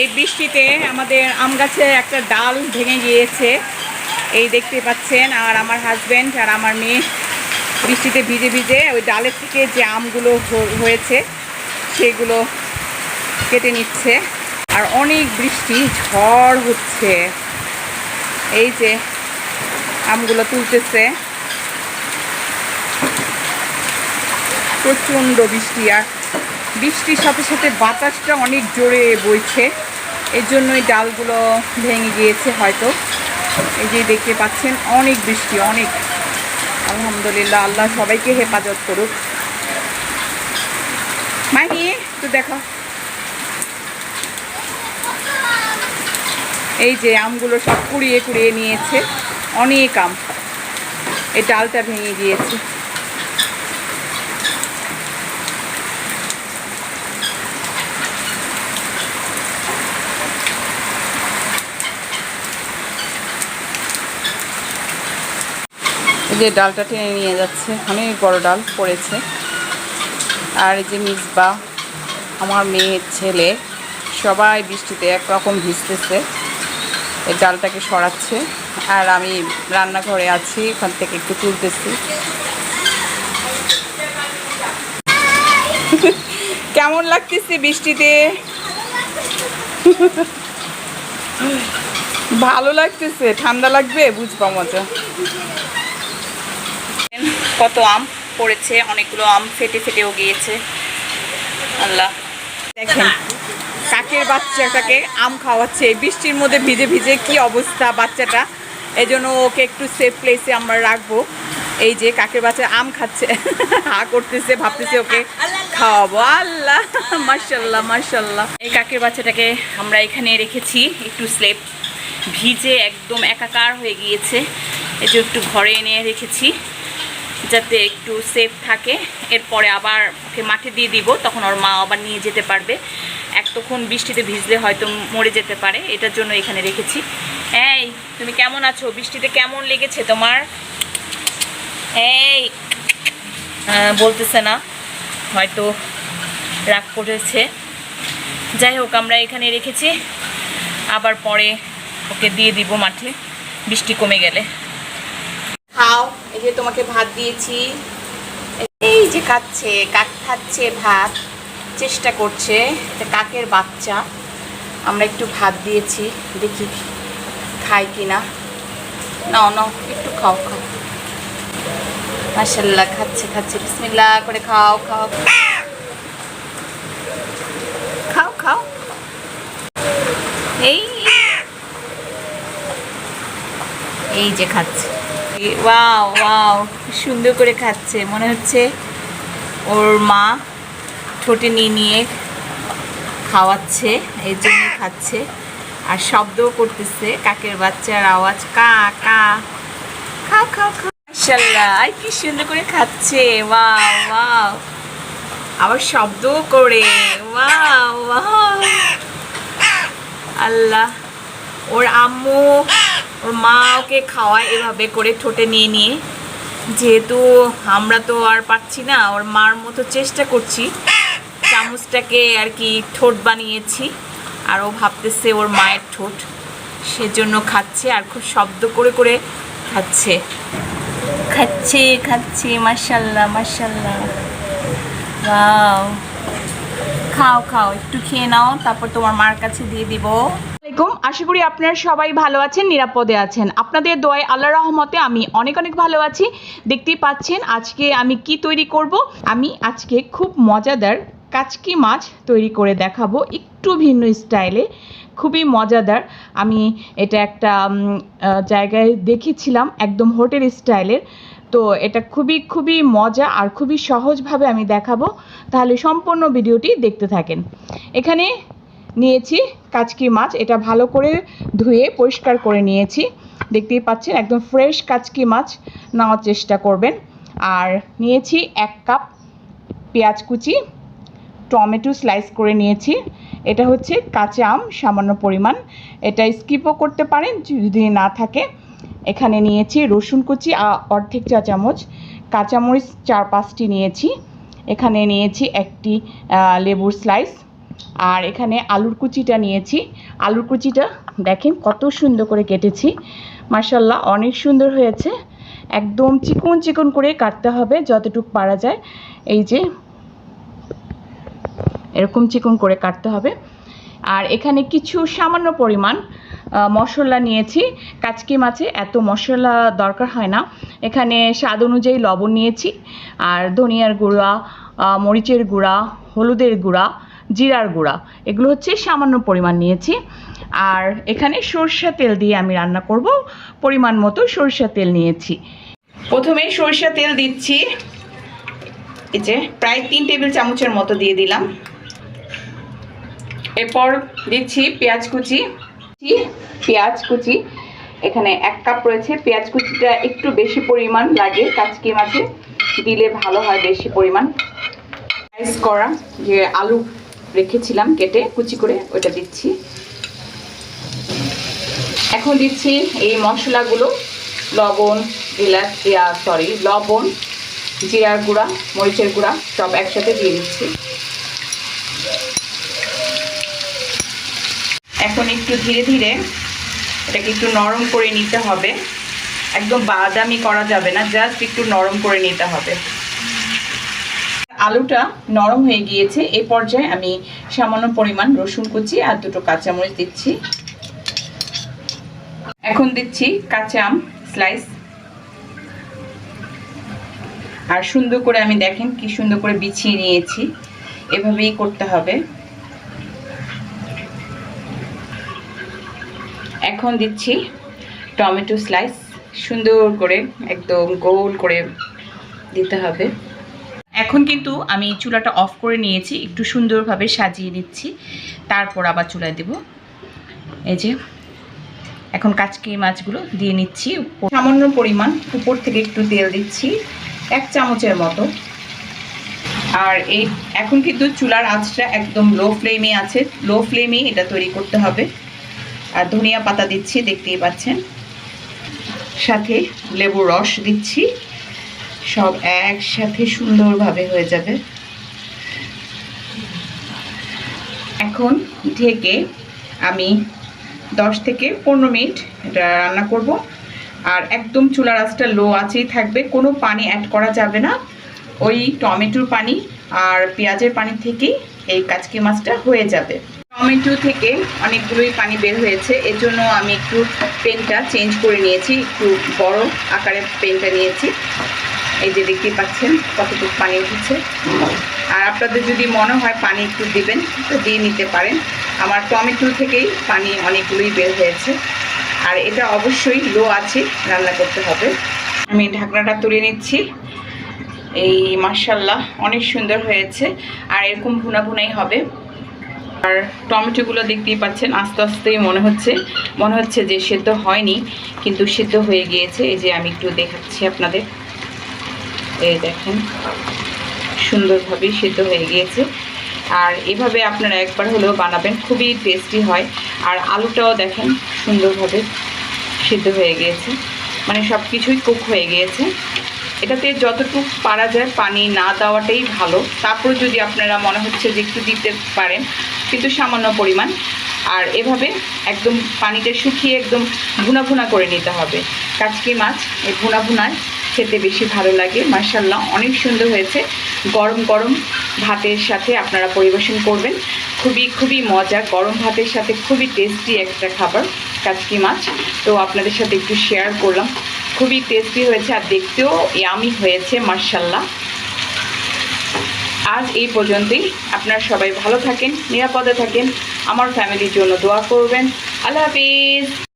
এই বৃষ্টিতে আমাদের আম গাছে একটা ডাল ভেঙে গিয়েছে। এই দেখতে পাচ্ছেন, আর আমার হাজব্যান্ড আর আমার মেয়ে বৃষ্টিতে ভিজে ভিজে ওই ডালের থেকে যে আমগুলো হয়েছে, সেগুলো কেটে নিচ্ছে। আর অনেক বৃষ্টি, ঝড় হচ্ছে। এই যে আমগুলো তুলতেছে। প্রচণ্ড বৃষ্টি, আর বৃষ্টির সাথে সাথে বাতাসটা অনেক জোরে বইছে। এর জন্যই ডালগুলো ভেঙে গিয়েছে হয়তো। এই যে দেখতে পাচ্ছেন, অনেক বৃষ্টি, অনেক। আলহামদুলিল্লাহ, আল্লাহ সবাইকে হেফাজত করুক। মাইনি তো দেখো। এই যে আমগুলো সব কুড়িয়ে কুড়িয়ে নিয়েছে, অনেক আম। এই ডালটা ভেঙে গিয়েছে। যে ডালটা টেনে নিয়ে যাচ্ছে। অনেক বড় ডাল পড়েছে। আর এই যে মিসবা, আমার মেয়ের ছেলে, সবাই বৃষ্টিতে একরকম ভিজতেছে। এই ডালটাকে সরাচ্ছে। আর আমি রান্নাঘরে আছি ওখান থেকে একটু তুলতেছি। কেমন লাগতেছে বৃষ্টিতে? ভালো লাগতেছে। ঠান্ডা লাগবে? বুঝবা মজা। কত আম পড়েছে, অনেকগুলো আম ফেটে ফেটেও গিয়েছে। আল্লাহ। দেখেন, কাকের বাচ্চাটাকে আম খাওয়াচ্ছে বৃষ্টির মধ্যে ভিজে ভিজে কি অবস্থা বাচ্চাটা? এই জন্য ওকে একটু সেফ প্লেসে আমরা রাখব। এই যে কাকের বাচ্চা আম খাচ্ছে, হা করতেছে, ভাবতেছে ওকে খাওয়াবো। আল্লাহ মার্শাল্লাহ মার্শাল্লাহ এই কাকের বাচ্চাটাকে আমরা এখানে রেখেছি, একটু স্লেপ ভিজে একদম একাকার হয়ে গিয়েছে। এই যে একটু ঘরে এনে রেখেছি। যাতে একটু সেফ থাকে। এরপরে আবার ওকে মাঠে দিয়ে দিব, তখন ওর মা আবার নিয়ে যেতে পারবে। এতক্ষণ বৃষ্টিতে ভিজলে হয়তো মরে যেতে পারে, এটার জন্য এখানে রেখেছি। এই, তুমি কেমন আছো? বৃষ্টিতে কেমন লেগেছে তোমার? এই বলতেছে না, হয়তো রাগ করেছে। যাই হোক, আমরা এখানে রেখেছি। আবার পরে ওকে দিয়ে দিব মাঠে, বৃষ্টি কমে গেলে। খাও, এই যে তোমাকে ভাত দিয়েছি। এই যে খাচ্ছে কাক খাচ্ছে ভাত, চেষ্টা করছে, এটা কাকের বাচ্চা। আমরা একটু ভাত দিয়েছি, দেখি খাই কি না নাও নাও, একটু খাও খাও। মাসাল্লাহ খাচ্ছে খাচ্ছে। বিসমিল্লাহ করে খাও খাও। খাও খাও। এই। এই যে খাচ্ছে। ওয়াও ওয়াও সুন্দর করে খাচ্ছে। মনে হচ্ছে ওর মা ঠোঁটে নিয়ে নিয়ে খাওয়াচ্ছে এই জন্য খাচ্ছে। আর শব্দও করতেছে, কাকের বাচ্চার আওয়াজ, কা কা। খাও খাও খাও। মাশাল্লাহ আর কি সুন্দর করে খাচ্ছে। ওয়াও ওয়াও আবার শব্দও করে। ওয়াও ওয়াও আল্লাহ, ওর আম্মু ওর মা ওকে খাওয়ায় এভাবে করে ঠোঁটে নিয়ে নিয়ে। যেহেতু আমরা তো আর পাচ্ছি না, ওর মার মতো চেষ্টা করছি। চামচটাকে আর কি ঠোঁট বানিয়েছি, আর ও ভাবতেছে ওর মায়ের ঠোঁট। সেজন্য খাচ্ছে আর খুব শব্দ করে করে খাচ্ছে। খাচ্ছে খাচ্ছে মাসাল্লাহ ওয়াও। খাও খাও, একটু খেয়ে নাও, তারপর তোমার মার কাছে দিয়ে দিব। আসসালামাইকুম আশা করি আপনারা সবাই ভালো আছেন, নিরাপদে আছেন। আপনাদের দোয়ায় আল্লাহ রহমতে আমি অনেক অনেক ভালো আছি। দেখতেই পাচ্ছেন আজকে আমি কি তৈরি করব? আমি আজকে খুব মজাদার কাচকি মাছ তৈরি করে দেখাবো একটু ভিন্ন স্টাইলে। খুবই মজাদার। আমি এটা একটা জায়গায় দেখেছিলাম একদম হোটেল স্টাইলের। তো এটা খুবই খুবই মজা আর খুবই সহজভাবে আমি দেখাবো। তাহলে সম্পূর্ণ ভিডিওটি দেখতে থাকেন। এখানে নিয়েছি কাচকি মাছ। এটা ভালো করে ধুয়ে পরিষ্কার করে নিয়েছি। দেখতেই পাচ্ছেন, একদম ফ্রেশ কাচকি মাছ নেওয়ার চেষ্টা করবেন। আর নিয়েছি এক কাপ পেঁয়াজ কুচি, টমেটো স্লাইস করে নিয়েছি। এটা হচ্ছে কাঁচা আম, সামান্য পরিমাণ। এটা স্কিপও করতে পারেন, যদি না থাকে। এখানে নিয়েছি রসুন কুচি অর্ধেক চা চামচ। কাঁচামরিচ চার পাঁচটি নিয়েছি। এখানে নিয়েছি একটি লেবুর স্লাইস আর এখানে আলুর কুচিটা নিয়েছি। আলুর কুচিটা দেখেন কত সুন্দর করে কেটেছি। মার্শাল্লাহ অনেক সুন্দর হয়েছে। একদম চিকন চিকন করে কাটতে হবে যতটুকু পারা যায়। এই যে এরকম চিকন করে কাটতে হবে। আর এখানে কিছু সামান্য পরিমাণ মশলা নিয়েছি। কাচকি মাছে এত মশলা দরকার হয় না। এখানে স্বাদ অনুযায়ী লবণ নিয়েছি। আর ধনিয়ার গুঁড়া মরিচের গুঁড়া, হলুদের গুঁড়া জিরার গুঁড়া। এগুলো হচ্ছে সামান্য পরিমাণ নিয়েছি। আর এখানে সরষা তেল দিয়ে আমি রান্না করব। পরিমাণ মতো সরষা তেল নিয়েছি। প্রথমে সরষা তেল দিচ্ছি। এই যে প্রায় তিন টেবিল চামচের মতো দিয়ে দিলাম। এরপর দিচ্ছি পেঁয়াজ কুচি। পেঁয়াজ কুচি। এখানে এক কাপ রয়েছে। পেঁয়াজ কুচিটা একটু বেশি পরিমাণ লাগে কাচকি মাছে। দিলে ভালো হয় বেশি পরিমাণ। রাইস করা যে আলু রেখেছিলাম কেটে কুচি করে ওটা দিচ্ছি। এখন দিচ্ছি এই মশলাগুলো, লবণ, এলাচ সরি লবণ, জিরার গুঁড়া, মরিচের গুঁড়া, সব একসাথে দিয়ে দিচ্ছি। এখন একটু ধীরে ধীরে এটাকে একটু নরম করে নিতে হবে। একদম বাদামি করা যাবে না, জাস্ট একটু নরম করে নিতে হবে। আলুটা নরম হয়ে গিয়েছে। এই পর্যায়ে আমি সামান্য পরিমাণ রসুন কুচি আর দুটো কাঁচামরিচ দিচ্ছি। এখন দিচ্ছি কাঁচা আম স্লাইস আর সুন্দর করে আমি দেখেন কি সুন্দর করে বিছিয়ে নিয়েছি। এভাবেই করতে হবে। এখন দিচ্ছি টমেটো স্লাইস সুন্দর করে একদম গোল করে দিতে হবে। এখন কিন্তু আমি চুলাটা অফ করে নিয়েছি, একটু সুন্দরভাবে সাজিয়ে নিচ্ছি। তারপর আবার চুলায় দেব। এই যে, এখন কাচকি মাছগুলো দিয়ে নিচ্ছি। সামান্য পরিমাণ উপর থেকে একটু তেল দিচ্ছি, এক চামচের মতো। আর এই, এখন কিন্তু চুলার আঁচটা একদম লো ফ্লেমে আছে। লো ফ্লেমে এটা তৈরি করতে হবে। আর ধনিয়া পাতা দিচ্ছি, দেখতেই পাচ্ছেন। সাথে লেবুর রস দিচ্ছি। সব একসাথে সুন্দরভাবে হয়ে যাবে। এখন ঢেকে আমি দশ থেকে পনেরো মিনিট এটা রান্না করব। আর একদম চুলার আঁচটা লো আছেই থাকবে, কোনো পানি অ্যাড করা যাবে না। ওই টমেটোর পানি আর পেঁয়াজের পানি থেকেই এই কাচকি মাছটা হয়ে যাবে। টমেটো থেকে অনেকগুলোই পানি বের হয়েছে এর জন্য আমি একটু পেনটা চেঞ্জ করে নিয়েছি, একটু বড় আকারে পেনটা নিয়েছি। এই যে দেখতেই পাচ্ছেন কতটুকু পানি উঠেছে। আর আপনাদের যদি মনে হয় পানি একটু দিবেন, তো দিয়ে নিতে পারেন। আমার টমেটো থেকেই পানি অনেকগুলোই বের হয়েছে। আর এটা অবশ্যই লো আছে, রান্না করতে হবে। আমি ঢাকনাটা তুলে নিচ্ছি। এই মার্শাল্লাহ অনেক সুন্দর হয়েছে। আর এরকম ভুনা ভুনাই হবে। আর টমেটোগুলো দেখতেই পাচ্ছেন, আস্তে আস্তেই মনে হচ্ছে মনে হচ্ছে যে সেদ্ধ হয়নি, কিন্তু সেদ্ধ হয়ে গিয়েছে। এই যে আমি একটু দেখাচ্ছি আপনাদের। এই দেখেন, সুন্দরভাবেই সেদ্ধ হয়ে গিয়েছে। আর এভাবে আপনারা একবার হলেও বানাবেন, খুবই টেস্টি হয়। আর আলুটাও দেখেন, সুন্দরভাবে সিদ্ধ হয়ে গিয়েছে। মানে সব কিছুই কুক হয়ে গিয়েছে। এটাতে যতটুকু পারা যায় পানি না দেওয়াটাই ভালো। তারপর যদি আপনারা মনে হচ্ছে যে একটু দিতে পারেন, কিন্তু সামান্য পরিমাণ। আর এভাবে একদম পানিটা শুকিয়ে একদম ভুনা ভুনা করে নিতে হবে। কাচকি মাছ, এই ভুনা ভুনায় খেতে বেশি ভালো লাগে। মার্শাল্লাহ অনেক সুন্দর হয়েছে। গরম গরম ভাতের সাথে আপনারা পরিবেশন করবেন। খুবই খুবই মজা, গরম ভাতের সাথে খুবই টেস্টি একটা খাবার কাচকি মাছ। তো আপনাদের সাথে একটু শেয়ার করলাম। খুবই টেস্টি হয়েছে আর দেখতেও ইয়ামি হয়েছে মার্শাল্লাহ আজ এই পর্যন্তই। আপনারা সবাই ভালো থাকেন, নিরাপদে থাকেন। আমার ফ্যামিলির জন্য দোয়া করবেন। আল্লাহ হাফিজ।